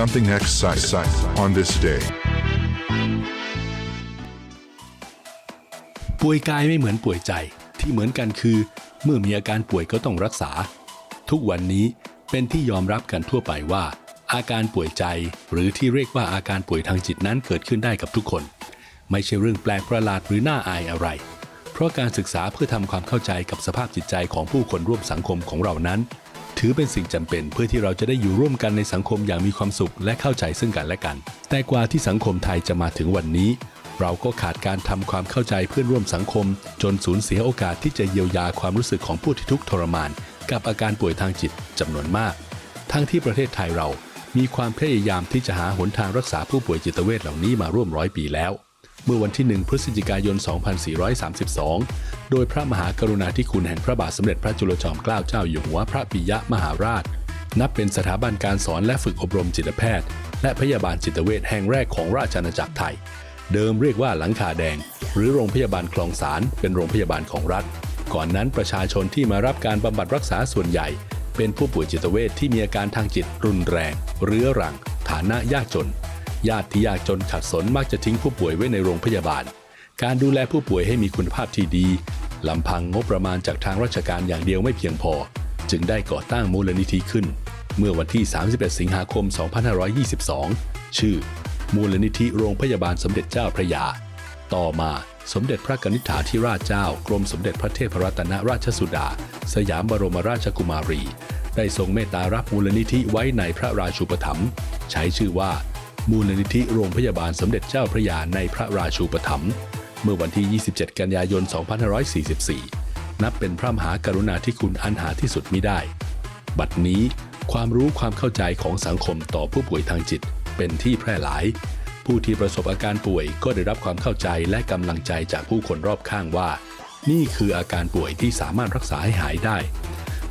something exciting on this day. ป่วยกายไม่เหมือนป่วยใจ ที่เหมือนกันคือ เมื่อมีอาการป่วยก็ต้องรักษา ทุกวันนี้เป็นที่ยอมรับกันทั่วไปว่า อาการป่วยใจ หรือที่เรียกว่าอาการป่วยทางจิตนั้นเกิดขึ้นได้กับทุกคน ไม่ใช่เรื่องแปลกประหลาดหรือน่าอายอะไร เพราะการศึกษาเพื่อทำความเข้าใจกับสภาพจิตใจของผู้คนร่วมสังคมของเรานั้น ถือเป็นสิ่งจำเป็นเพื่อที่เราจะได้อยู่ร่วมกันในสังคมอย่างมีความสุขและเข้าใจซึ่งกันและกัน แต่กว่าที่สังคมไทยจะมาถึงวันนี้ เราก็ขาดการทำความเข้าใจเพื่อนร่วมสังคม จนสูญเสียโอกาสที่จะเยียวยาความรู้สึกของผู้ที่ทุกข์ทรมาน กับอาการป่วยทางจิตจำนวนมาก ทั้งที่ประเทศไทยเรามีความพยายามที่จะหาหนทางรักษาผู้ป่วยจิตเวชเหล่านี้มาร่วมร้อยปีแล้ว เมื่อวันที่ 1 พฤศจิกายน 2432 โดยพระมหากรุณาธิคุณแห่งพระบาทสมเด็จพระจุลจอมเกล้าเจ้าอยู่หัวพระปิยะมหาราช นับเป็นสถาบันการสอนและฝึกอบรมจิตแพทย์ และพยาบาลจิตเวชแห่งแรกของราชอาณาจักรไทย เดิมเรียกว่าหลังคาแดง หรือโรงพยาบาลคลองสารเป็นโรงพยาบาลของรัฐ ก่อนนั้นประชาชนที่มารับการบำบัดรักษาส่วนใหญ่ เป็นผู้ป่วยจิตเวชที่มีอาการทางจิตรุนแรง เรื้อรัง ฐานะยากจน ญาติที่ยากจนขัดสนมักจะทิ้งผู้ป่วยไว้ในโรงพยาบาล การดูแลผู้ป่วยให้มีคุณภาพที่ดีลำพังงบประมาณจากทางราชการอย่างเดียวไม่เพียงพอ จึงได้ก่อตั้งมูลนิธิขึ้น เมื่อวันที่ 31 สิงหาคม 2522 ชื่อ มูลนิธิโรงพยาบาลสมเด็จเจ้าพระยา ต่อมาสมเด็จพระกนิษฐาธิราชเจ้า กรมสมเด็จพระเทพรัตนราชสุดา สยามบรมราชกุมารี ได้ทรงเมตตารับมูลนิธิไว้ในพระราชูปถัมภ์ใช้ชื่อว่า มูลนิธิโรงพยาบาลสมเด็จเจ้าพระยาในพระราชูปถัมภ์เมื่อวันที่ 27 กันยายน 2544 นับเป็นพระมหากรุณาธิคุณอันหาที่สุดมิได้ บัดนี้ความรู้ความเข้าใจของสังคมต่อผู้ป่วยทางจิต เป็นที่แพร่หลาย ผู้ที่ประสบอาการป่วยก็ได้รับความเข้าใจและกำลังใจจากผู้คนรอบข้างว่า นี่คืออาการป่วยที่สามารถรักษาให้หายได้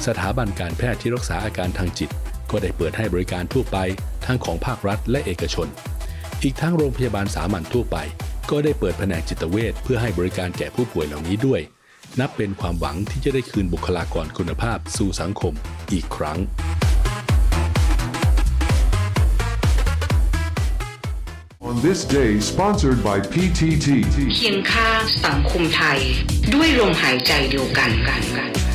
สถาบันการแพทย์ที่รักษาอาการทางจิต ก็ได้เปิดให้บริการทั่วไป ทั้งของภาครัฐและเอกชน อีกทั้งโรงพยาบาลสามัญทั่วไป ก็ได้เปิดแผนกจิตเวชเพื่อให้บริการแก่ผู้ป่วยเหล่านี้ด้วย นับเป็นความหวังที่จะได้คืนบุคลากรคุณภาพสู่สังคมอีกครั้ง On this day, sponsored by PTT. เคียงข้างสังคมไทย ด้วยลมหายใจเดียวกันกันกัน